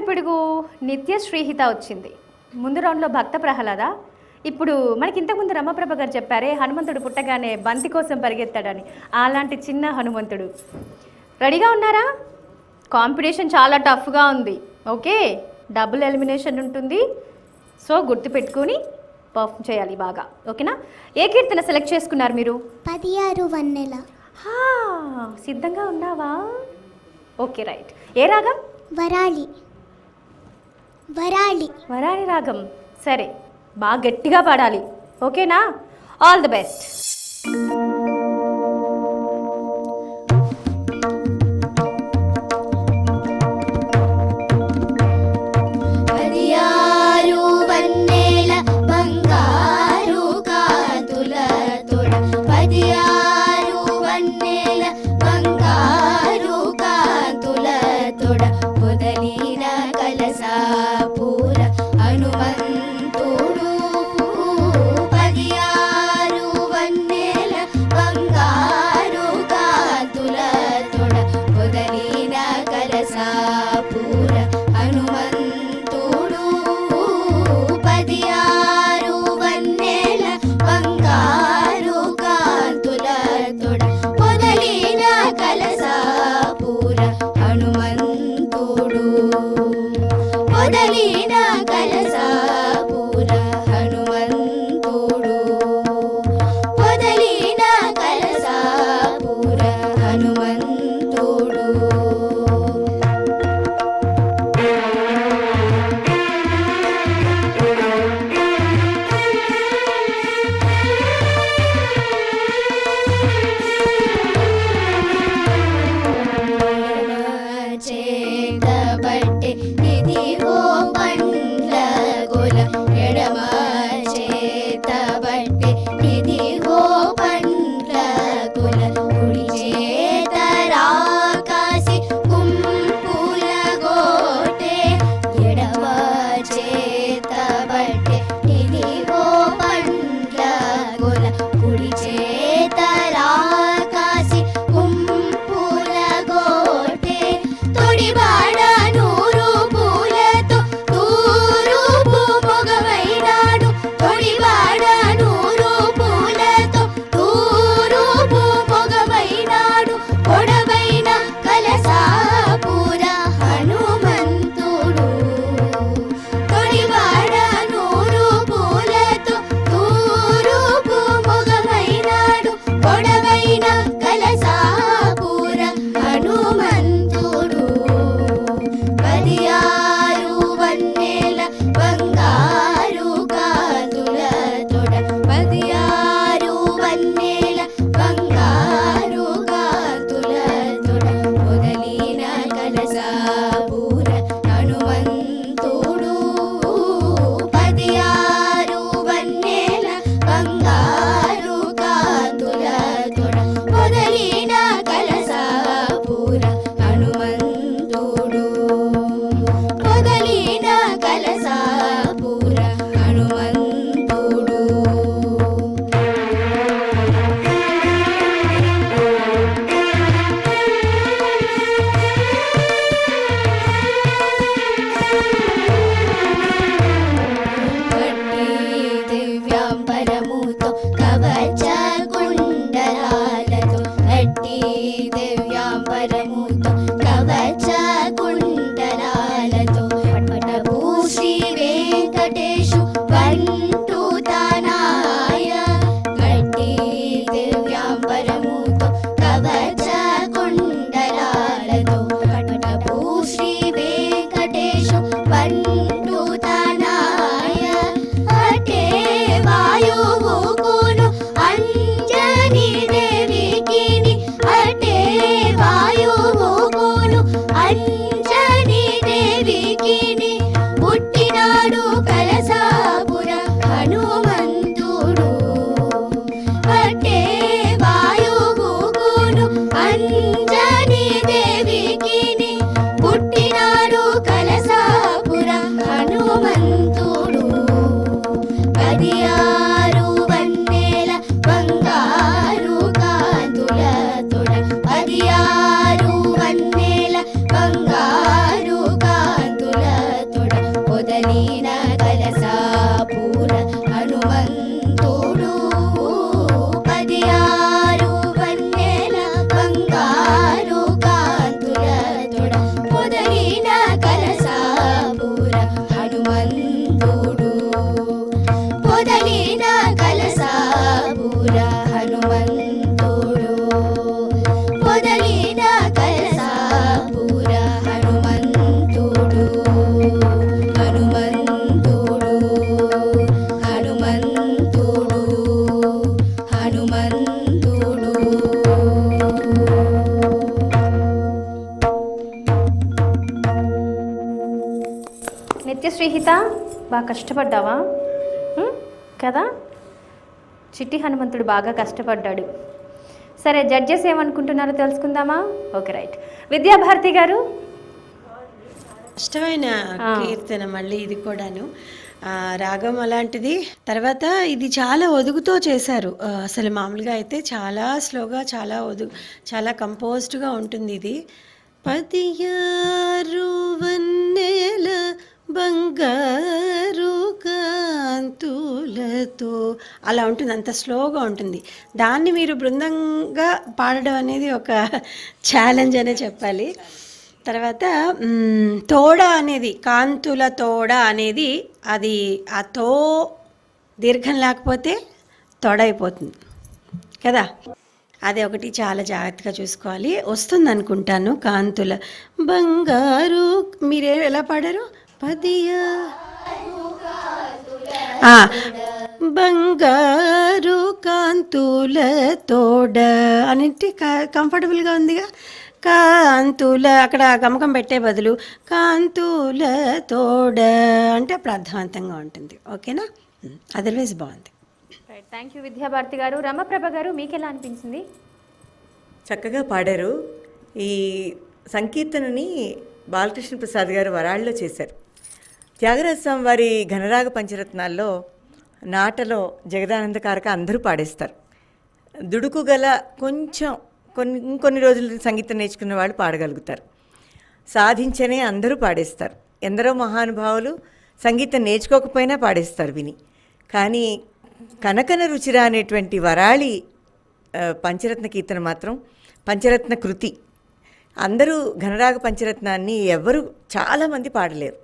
పిడుగు నిత్య శ్రీహిత వచ్చింది. ముందు రౌండ్లో భక్త ప్రహ్లాద ఇప్పుడు మనకి ఇంతకుముందు రమప్రభ గారు చెప్పారే హనుమంతుడు పుట్టగానే బంతి కోసం పరిగెత్తాడని. అలాంటి చిన్న హనుమంతుడు. రెడీగా ఉన్నారా? కాంపిటీషన్ చాలా టఫ్గా ఉంది. ఓకే డబుల్ ఎలిమినేషన్ ఉంటుంది. సో గుర్తుపెట్టుకొని పర్ఫామ్ చేయాలి బాగా. ఓకేనా? ఏ కీర్తన సెలెక్ట్ చేసుకున్నారు మీరు? పది ఆరు వన్నెల. హా, సిద్ధంగా ఉన్నావా? Okay right. ఏ రాగం? వరాలి. వరాలి. వరాని రాగం. సరే బాగా గట్టిగా పాడాలి. ఓకేనా? ఆల్ ది బెస్ట్ నిత్యశ్రీహిత బాగా కష్టపడ్డావా? కదా? చిట్టి హనుమంతుడు బాగా కష్టపడ్డాడు. సరే జడ్జెస్ ఏమనుకుంటున్నారో తెలుసుకుందామా? Okay right. విద్యాభారతి గారు? ఇష్టమైన కీర్తన మళ్ళీ ఇది కూడాను. రాగం అలాంటిది. తర్వాత ఇది చాలా ఒదుగుతో చేశారు. అసలు మామూలుగా అయితే చాలా స్లోగా చాలా ఒదుగు చాలా కంపోజ్డ్గా ఉంటుంది ఇది. పదియారు వన్నెల బంగారు కాంతులతో. అలా ఉంటుంది అంత స్లోగా ఉంటుంది. దాన్ని మీరు బృందంగా పాడడం అనేది ఒక ఛాలెంజ్ అనే చెప్పాలి. తర్వాత తోడ అనేది కాంతుల తోడ అనేది అది ఆ తో దీర్ఘం లేకపోతే తోడైపోతుంది కదా? అది ఒకటి చాలా జాగ్రత్తగా చూసుకోవాలి. వస్తుంది అనుకుంటాను కాంతుల. బంగారు మీరే ఎలా పాడారు? పదియా? బంగారు కాంతుల తోడ అన్నిటి కంఫర్టబుల్గా ఉందిగా. కాంతుల అక్కడ గమకం పెట్టే బదులు కాంతుల తోడ అంటే అప్పుడు అర్థవంతంగా ఉంటుంది. ఓకేనా? అదర్వైజ్ బాగుంది. రైట్ థ్యాంక్ యూ విద్యాభారతి గారు. రమప్రభ గారు మీకు ఎలా అనిపించింది? చక్కగా పాడారు. ఈ సంకీర్తనని బాలకృష్ణ ప్రసాద్ గారు వరాళ్ళలో చేశారు. త్యాగరాజస్వామి వారి ఘనరాగ పంచరత్నాల్లో నాటలో జగదానంద కారక అందరూ పాడేస్తారు. దుడుకు గల కొంచెం కొన్ని ఇంకొన్ని రోజులు సంగీతం నేర్చుకున్న వాళ్ళు పాడగలుగుతారు. సాధించనే అందరూ పాడేస్తారు. ఎందరో మహానుభావులు సంగీతం నేర్చుకోకపోయినా పాడేస్తారు విని. కానీ కనకన రుచిరా అనేటువంటి వరాళి పంచరత్న కీర్తన మాత్రం పంచరత్న కృతి. అందరూ ఘనరాగ పంచరత్నాన్ని ఎవ్వరు చాలామంది పాడలేరు.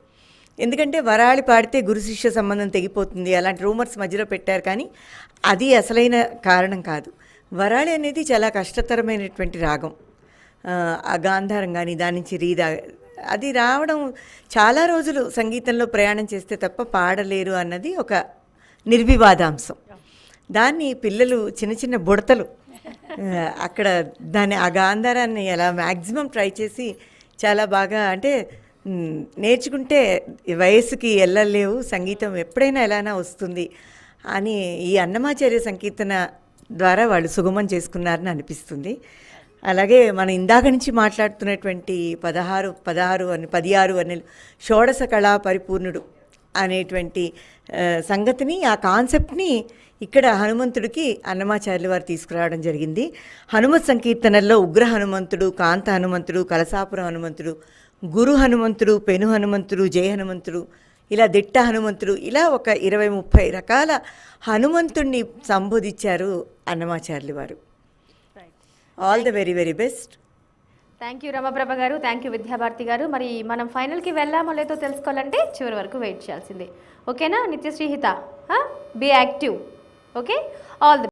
ఎందుకంటే వరాళి పాడితే గురు శిష్య సంబంధం తెగిపోతుంది అలాంటి రూమర్స్ మధ్యలో పెట్టారు కానీ అది అసలైన కారణం కాదు. వరాళి అనేది చాలా కష్టతరమైనటువంటి రాగం. ఆ, గాంధారం కానీ దాని నుంచి రీదా అది రావడం చాలా రోజులు సంగీతంలో ప్రయాణం చేస్తే తప్ప పాడలేరు అన్నది ఒక నిర్వివాదాంశం. దాన్ని పిల్లలు చిన్న చిన్న బుడతలు అక్కడ దాని ఆ గాంధారాన్ని ఎలా మ్యాక్సిమం ట్రై చేసి చాలా బాగా అంటే నేర్చుకుంటే వయసుకి వెళ్ళలేవు సంగీతం ఎప్పుడైనా ఎలానా వస్తుంది అని ఈ అన్నమాచార్య సంకీర్తన ద్వారా వాళ్ళు సుగమం చేసుకున్నారని అనిపిస్తుంది. అలాగే మనం ఇందాక నుంచి మాట్లాడుతున్నటువంటి పదహారు పదహారు అని పదిహారు అని షోడశ కళా పరిపూర్ణుడు అనేటువంటి సంగతిని ఆ కాన్సెప్ట్ని ఇక్కడ హనుమంతుడికి అన్నమాచార్యులు వారు తీసుకురావడం జరిగింది. హనుమత్ సంకీర్తనల్లో ఉగ్ర హనుమంతుడు కాంత హనుమంతుడు కలసాపురం హనుమంతుడు గురు హనుమంతుడు పెను హనుమంతుడు జయ హనుమంతుడు ఇలా దిట్ట హనుమంతుడు ఇలా ఒక ఇరవై ముప్పై రకాల హనుమంతుడిని సంబోధించారు అన్నమాచార్యులు వారు. All the very very best thank you Ramaprabha గారు. థ్యాంక్ యూ విద్యాభారతి గారు. మరి మనం ఫైనల్కి వెళ్ళామో లేదో తెలుసుకోవాలంటే చివరి వరకు వెయిట్ చేయాల్సిందే. ఓకేనా Nithyasrihitha be active okay all the